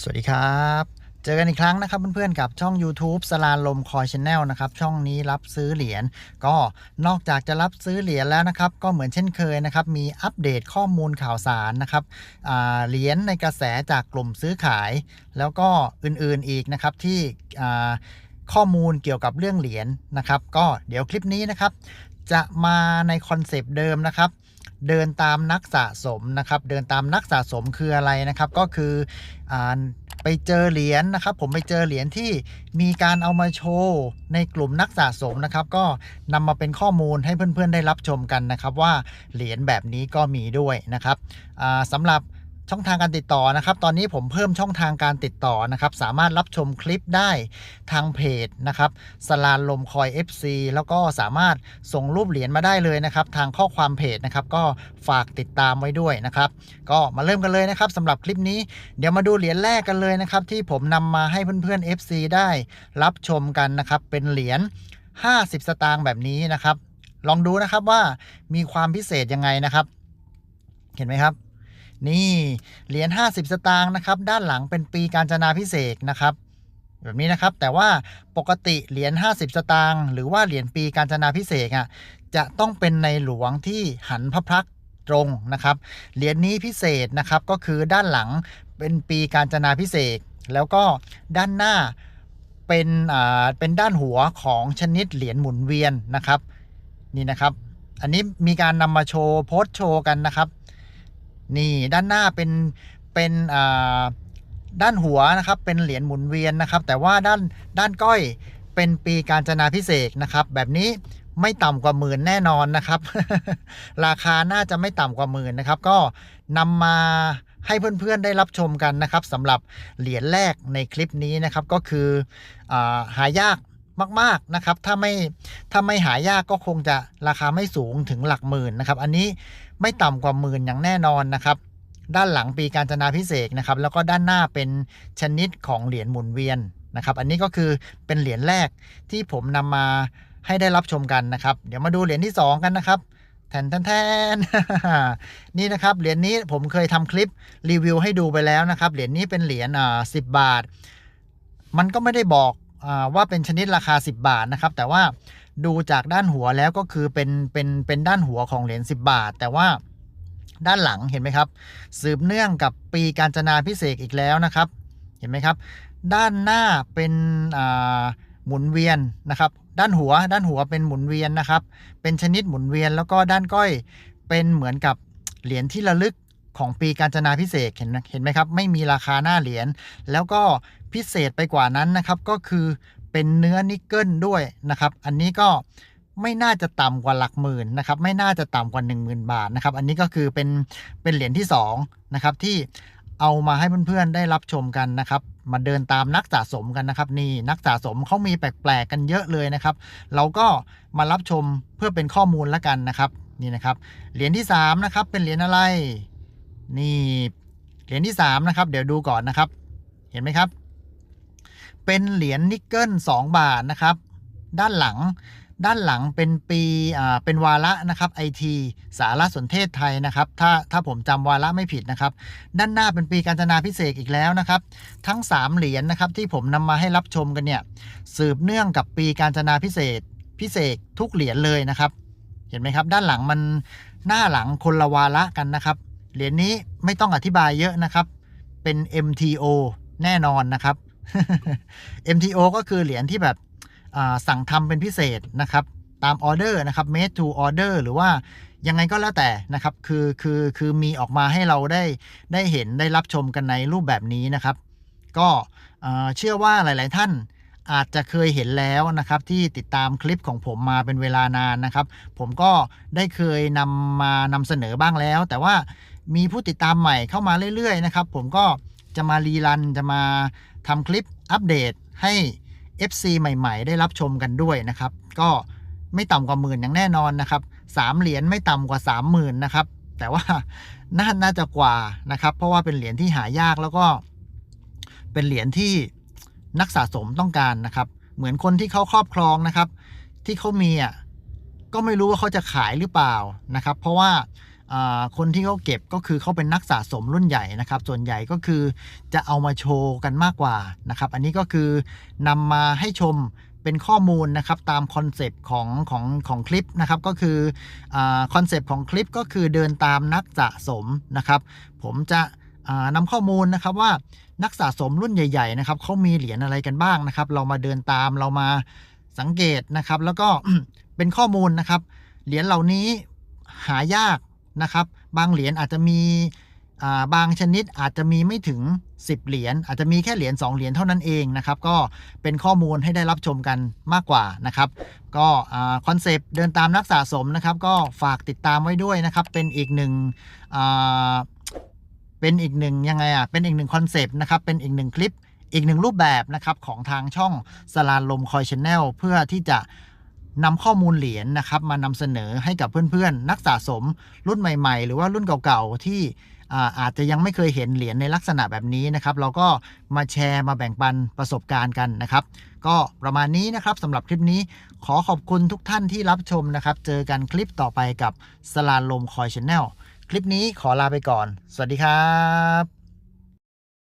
สวัสดีครับ เจอกันอีกครั้งนะครับเพื่อนๆกับช่อง YouTube สลาลมคอยชแนลนะครับ ช่องนี้รับซื้อเหรียญก็นอกจากจะรับซื้อเหรียญแล้วนะครับ ก็เหมือนเช่นเคยนะครับ มีอัปเดตข้อมูลข่าวสารนะครับเหรียญในกระแสจากกลุ่มซื้อขาย แล้วก็อื่นๆอีกนะครับที่ข้อมูลเกี่ยวกับเรื่องเหรียญนะครับ ก็เดี๋ยวคลิปนี้นะครับ จะมาในคอนเซปต์เดิมนะครับ เดินตามนักสะสมนะครับ เดินตามนักสะสมคืออะไรนะครับ ก็คืออไปเจอเหรียญนะครับ ผมไปเจอเหรียญที่มีการเอามาโชว์ในกลุ่มนักสะสมนะครับ ก็นำมาเป็นข้อมูลให้เพื่อนๆได้รับชมกันนะครับ ว่าเหรียญแบบนี้ก็มีด้วยนะครับสำสำหรับ ช่องทางการติดต่อนะครับ ตอนนี้ผมเพิ่มช่องทางการติดต่อนะครับ สามารถรับชมคลิปได้ทางเพจนะครับสลานลมคอย FC แล้วก็สามารถส่งรูปเหรียญมาได้เลยนะครับ ทางข้อความเพจนะครับก็ฝากติดตามไว้ด้วยนะครับ ก็มาเริ่มกันเลยนะครับสำหรับคลิปนี้เดี๋ยวมาดูเหรียญแรกกันเลยนะครับ ที่ผมนำมาให้เพื่อนๆ FC ได้รับชมกันนะครับ เป็นเหรียญ50 สตางค์แบบนี้นะครับ ลองดูนะครับว่ามีความพิเศษยังไงนะครับ เห็นไหมครับ นี่เหรียญ50 สตางค์นะครับ ด้านหลังเป็นปีการจนาพิเศษนะครับ แบบนี้นะครับ แต่ว่าปกติเหรียญ50 สตางค์หรือว่าเหรียญปีการจนาพิเศษอะจะต้องเป็นในหลวงที่หันพระพักตรงนะครับเหรียญนี้พิเศษนะครับก็คือด้านหลังเป็นปีการจนาพิเศษแล้วก็ด้านหน้าเป็นอ่าเป็นด้านหัวของชนิดเหรียญหมุนเวียนนะครับ นี่นะครับ อันนี้มีการนำมาโชว์โพสต์โชว์กันนะครับ นี่ด้านหน้าเป็นเป็นอ่าด้านหัวนะครับเป็นเหรียญหมุนเวียนนะครับ แต่ว่าด้านด้านก้อยเป็นปีการจนาพิเศษนะครับ แบบนี้ไม่ต่ำกว่าหมื่นแน่นอนนะครับ ราคาน่าจะไม่ต่ำกว่าหมื่นนะครับ ก็นำมาให้เพื่อนๆได้รับชมกันนะครับสำหรับเหรียญแรกในคลิปนี้นะครับ ก็คืออาหายาก มาก ๆ นะครับ ถ้าไม่ถ้าไม่หายากก็คงจะราคาไม่สูงถึงหลักหมื่นนะครับ อันนี้ไม่ต่ำกว่าหมื่นอย่างแน่นอนนะครับ ด้านหลังปีการจนาพิเศษกนะครับ แล้วก็ด้านหน้าเป็นชนิดของเหรียญหมุนเวียนนะครับ อันนี้ก็คือเป็นเหรียญแรกที่ผมนำมาให้ได้รับชมกันนะครับ เดี๋ยวมาดูเหรียญที่ 2 กันนะครับแทนแทนนี่นะครับเหรียญนี้ผมเคยทำคลิปรีวิวให้ดูไปแล้วนะครับเหรียญนี้เป็นเหรียญอ่าสิบาท มันก็ไม่ได้บอก ว่าเป็นชนิดราคา 10 บาทนะครับ แต่ว่าดูจากด้านหัวแล้วก็คือเป็นเป็นเป็นด้านหัวของเหรียญ10 บาท แต่ว่าด้านหลังเห็นไหมครับ สืบเนื่องกับปีการจนาพิเศษกอีกแล้วนะครับ เห็นไหมครับ ด้านหน้าเป็นหมุนเวียนนะครับ ด้านหัวด้านหัวเป็นหมุนเวียนนะครับ เป็นชนิดหมุนเวียนแล้วก็ด้านก้อยเป็นเหมือนกับเหรียญที่ระลึก ของปีการจนาพิเศษเห็นไหมเห็นไหมครับ ไม่มีราคาหน้าเหรียญแล้วก็พิเศษไปกว่านั้นนะครับ ก็คือเป็นเนื้อนิกเกิลด้วยนะครับ อันนี้ก็ไม่น่าจะต่ำกว่าหลักหมื่นนะครับ ไม่น่าจะต่ำกว่า 10,000 บาทนะครับ อันนี้ก็คือเป็นเป็นเหรียญที่2นะครับที่เอามาให้เพื่อนๆได้รับชมกันนะครับ มาเดินตามนักสะสมกันนะครับ นี่นักสะสมเขามีแปลกๆกันเยอะเลยนะครับ เราก็มารับชมเพื่อเป็นข้อมูลแล้วกันนะครับนี่นะครับเหรียญที่3นะครับเป็นเหรียญอะไร นี่เหรียญที่3นะครับ เดี๋ยวดูก่อนนะครับ เห็นไหมครับ เป็นเหรียญนิกเกิล2บาทนะครับ ด้านหลังด้านหลังเป็นปีอ่าเป็นวาระนะครับไอทีสารสนเทศไทยนะครับ ถ้าถ้าผมจำวาระไม่ผิดนะครับ ด้านหน้าเป็นปีการจนาพิเศษอีกแล้วนะครับ ทั้ง 3 เหรียญนะครับที่ผมนำมาให้รับชมกันเนี่ยสืบเนื่องกับปีการจนาพิเศษพิเศษทุกเหรียญเลยนะครับ เห็นไหมครับ ด้านหลังมันหน้าหลังคนละวาระกันนะครับ เหรียญนี้ไม่ต้องอธิบายเยอะนะครับ เป็น MTO แน่นอนนะครับ MTO ก็คือเหรียญที่แบบสั่งทำเป็นพิเศษนะครับ ตามออเดอร์นะครับ made to order หรือว่ายังไงก็แล้วแต่นะครับ คือคือคือมีออกมาให้เราได้ได้เห็นได้รับชมกันในรูปแบบนี้นะครับ ก็เอ่อเชื่อว่าหลาย ๆ ท่านอาจจะเคยเห็นแล้วนะครับ ที่ติดตามคลิปของผมมาเป็นเวลานานนะครับ ผมก็ได้เคยนำมานำเสนอบ้างแล้ว แต่ว่า มีผู้ติดตามใหม่เข้ามาเรื่อยๆนะครับผมก็จะมารีรันจะมาทำคลิปอัปเดตให้ FC ใหม่ๆ ได้รับชมกันด้วยนะครับ ก็ไม่ต่ำกว่าหมื่นอย่างแน่นอนนะครับสามเหรียญไม่ต่ำกว่าสามหมื่นนะครับ แต่ว่าน่าน่าจะกว่านะครับ เพราะว่าเป็นเหรียญที่หายากแล้วก็ เป็นเหรียญที่นักสะสมต้องการนะครับ เหมือนคนที่เขาครอบครองนะครับ ที่เขามีอะก็ไม่รู้ว่าเขาจะขายหรือเปล่านะครับ เพราะว่า คนที่เขาเก็บก็คือเขาเป็นนักสะสมรุ่นใหญ่นะครับ ส่วนใหญ่ก็คือจะเอามาโชว์กันมากกว่านะครับ อันนี้ก็คือนำมาให้ชมเป็นข้อมูลนะครับตามคอนเซปต์ของของของคลิปนะครับก็คือคอนเซปต์ของคลิปก็คือเดินตามนักสะสมนะครับ ผมจะอ่านำข้อมูลนะครับว่านักสะสมรุ่นใหญ่ๆนะครับเขามีเหรียญอะไรกันบ้างนะครับ เรามาเดินตามเรามาสังเกตนะครับ แล้วก็เป็นข้อมูลนะครับ เหรียญเหล่านี้หายาก นะครับ บางเหรียญอาจจะมีบางชนิดอาจจะมีไม่ถึง 10 เหรียญอาจจะมีแค่เหรียญ2เหรียญเท่านั้นเองนะครับ ก็เป็นข้อมูลให้ได้รับชมกันมากกว่านะครับ ก็คอนเซปต์เดินตามนักสะสมนะครับ ก็ฝากติดตามไว้ด้วยนะครับ เป็นอีกหนึ่งเป็นอีกหนึ่งยังไงอะเป็นอีกหนึ่งคอนเซปต์นะครับ เป็นอีกหนึ่งคลิปอีกหนึ่งรูปแบบนะครับของทางช่องสลานลมคอยชแนลเพื่อที่จะ นำข้อมูลเหรียญนะครับมานำเสนอให้กับเพื่อนๆ นักสะสมรุ่นใหม่ ๆ หรือว่ารุ่นเก่าๆ ที่อาอาจจะยังไม่เคยเห็นเหรียญในลักษณะแบบนี้นะครับ เราก็มาแชร์มาแบ่งปันประสบการณ์กันนะครับ ก็ประมาณนี้นะครับสำหรับคลิปนี้ขอขอบคุณทุกท่านที่รับชมนะครับ เจอกันคลิปต่อไปกับสลานลมคอยชแนลคลิปนี้ขอลาไปก่อน สวัสดีครับ